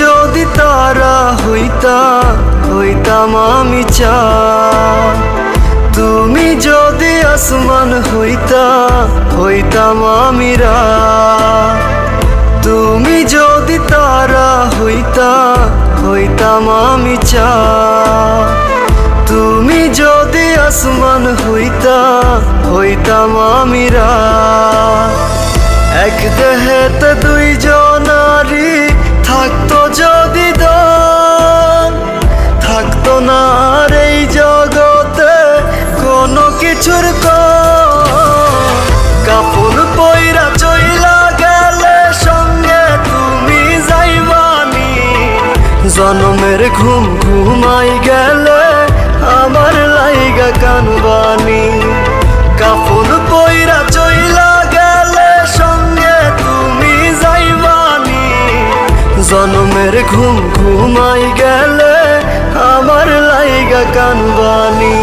যদি তারা হইতা, হইতাম আমি চা। তুমি যদি আসমান হইতা, হইতাম আমিরা তুমি যদি তারা হইতা, হইতাম আমি চা। তুমি যদি আসমান হইতা, হইতাম আমিরা এক দেহেতে দুই জনমের ঘুম ঘুমাই গেলে আমার লাইগা কানবানি কাপড় পইরা চইলা গেলে সঙ্গে তুমি যাইবানি জনমের ঘুম ঘুমাই গেলে আমার লাইগা কানবানি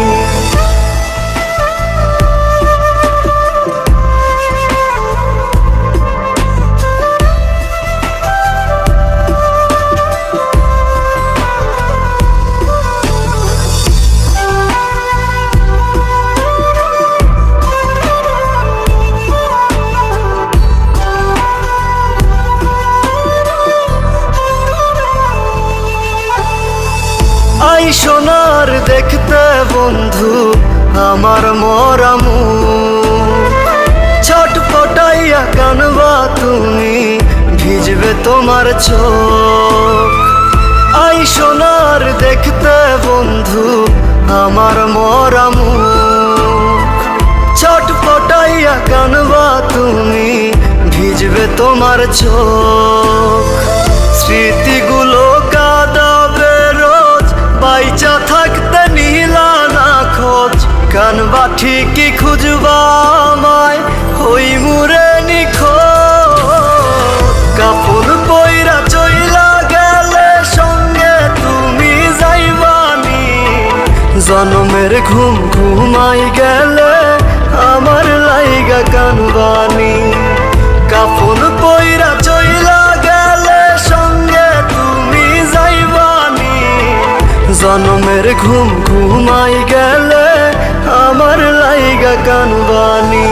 সোনার দেখতে বন্ধু, আমার মরামু ছটপটাইয়া কানবা তুমি, ভিজবে তোমার চোখ। আই সোনার দেখতে বন্ধু, আমার মরামু ছটপটাইয়া কানবা তুমি, ভিজবে তোমার চোখ। স্মৃতিগুলো খোঁজ কানবা ঠিকই খুঁজবা হই মুরে নিখো কাপড় পইরা চইলা গেলে সঙ্গে তুমি যাইবানি জনমের ঘুম ঘুমাই গেলে আমার লাইগা কানবানি কাপড় পইরা চইলা গেলে সঙ্গে তুমি যাইবানি জনমের ঘুম ঘুমাই গেলে కనువాణి